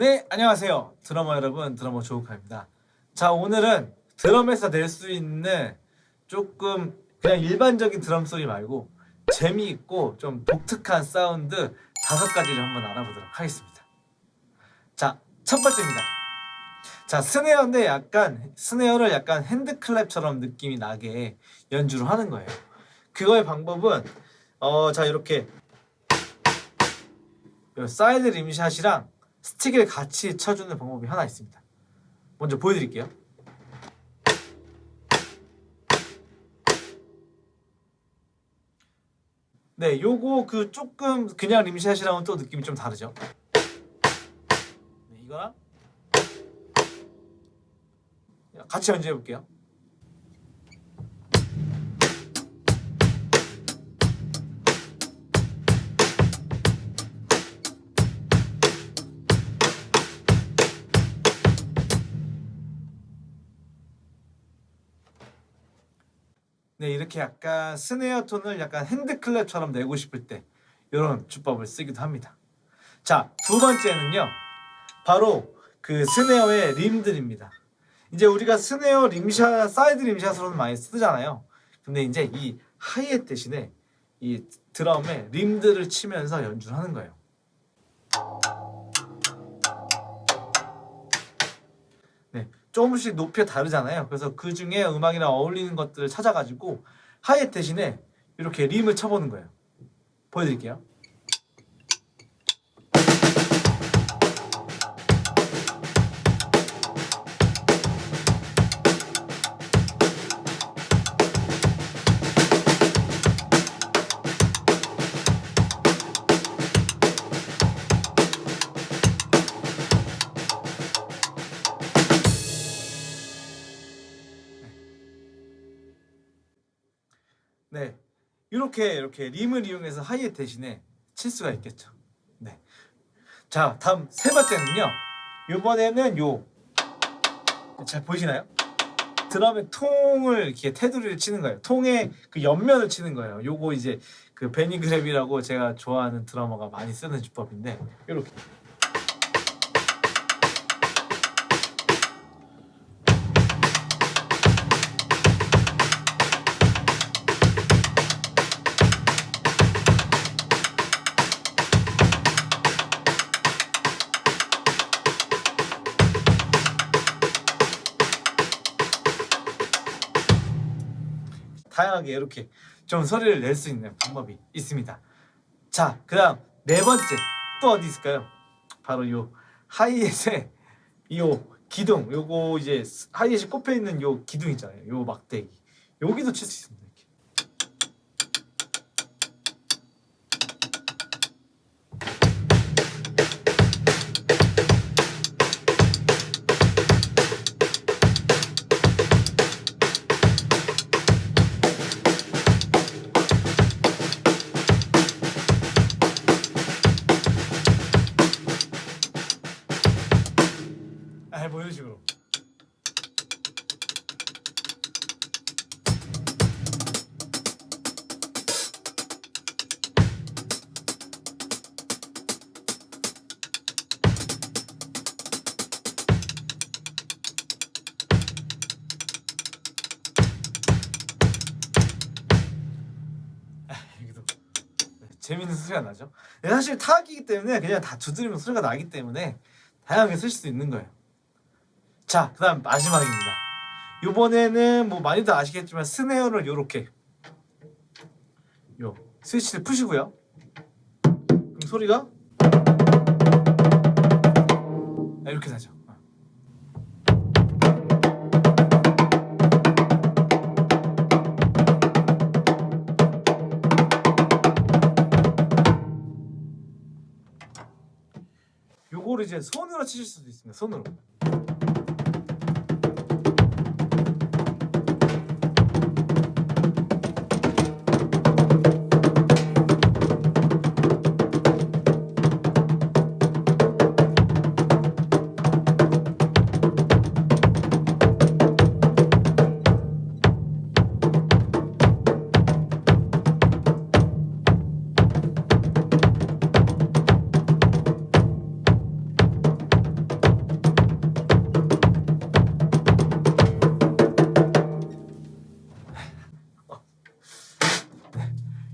네, 안녕하세요. 드러머 여러분, 드러머 조욱하입니다. 자, 오늘은 드럼에서 낼 수 있는 조금 그냥 일반적인 드럼 소리 말고 재미있고 좀 독특한 사운드 다섯 가지를 한번 알아보도록 하겠습니다. 자, 첫 번째입니다. 자, 스네어인데 약간 스네어를 약간 핸드 클랩처럼 느낌이 나게 연주를 하는 거예요. 그거의 방법은 어, 자 이렇게 요 사이드 림샷이랑 스틱을 같이 쳐주는 방법이 하나 있습니다. 먼저 보여드릴게요. 네, 요거 그 조금 그냥 림샷이랑은 또 느낌이 좀 다르죠. 네, 이거랑 같이 연주해 볼게요. 네, 이렇게 약간 스네어 톤을 약간 핸드클랩처럼 내고 싶을 때 이런 주법을 쓰기도 합니다. 자, 두 번째는요. 바로 그 스네어의 림들입니다. 이제 우리가 스네어 림샷, 사이드 림샷으로는 많이 쓰잖아요. 근데 이제 이 하이햇 대신에 이 드럼에 림들을 치면서 연주를 하는 거예요. 조금씩 높이가 다르잖아요. 그래서 그 중에 음악이랑 어울리는 것들을 찾아가지고 하이햇 대신에 이렇게 림을 쳐보는 거예요. 보여드릴게요. 이렇게 이렇게 림을 이용해서 하이햇 대신에 칠 수가 있겠죠. 네. 자, 다음 세 번째는요. 이번에는 요 잘 보이시나요? 드럼의 통을 이렇게 테두리를 치는 거예요. 통의 그 옆면을 치는 거예요. 요거 이제 그 베니 그랩이라고 제가 좋아하는 드러머가 많이 쓰는 주법인데 이렇게 다양하게 이렇게 좀 소리를 낼 수 있는 방법이 있습니다. 자, 그다음 네 번째 또 어디 있을까요? 바로 요 하이햇의 요 기둥, 요거 이제 하이햇이 꼽혀 있는 요 기둥 있잖아요. 요 막대기. 여기도 칠 수 있습니다. 재밌는 소리가 나죠. 사실 타악이기 때문에 그냥 다 두드리면 소리가 나기 때문에 다양하게 쓸 수 있는 거예요. 자, 그다음 마지막입니다. 이번에는 뭐 많이들 아시겠지만 스네어를 요렇게 요 스위치를 푸시고요. 그럼 소리가 아, 이렇게 나죠. 어. 요거를 이제 손으로 치실 수도 있습니다.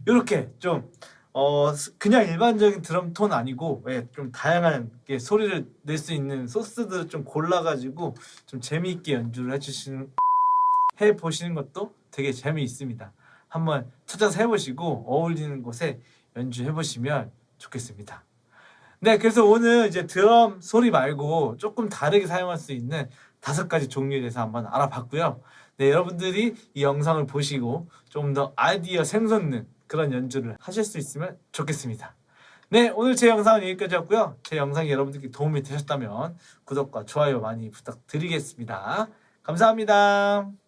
이렇게 좀 어, 스- 그냥 일반적인 드럼 톤 아니고 예, 좀 다양한 게 소리를 낼 수 있는 소스들을 좀 골라가지고 좀 재미있게 연주를 해주시는 해 보시는 것도 되게 재미있습니다. 한번 찾아서 해보시고 어울리는 곳에 연주해 보시면 좋겠습니다. 네, 그래서 오늘 이제 드럼 소리 말고 조금 다르게 사용할 수 있는 다섯 가지 종류에 대해서 한번 알아봤고요. 네, 여러분들이 이 영상을 보시고 좀 더 아이디어 생성는 그런 연주를 하실 수 있으면 좋겠습니다. 네, 오늘 제 영상은 여기까지였고요. 제 영상이 여러분들께 도움이 되셨다면 구독과 좋아요 많이 부탁드리겠습니다. 감사합니다.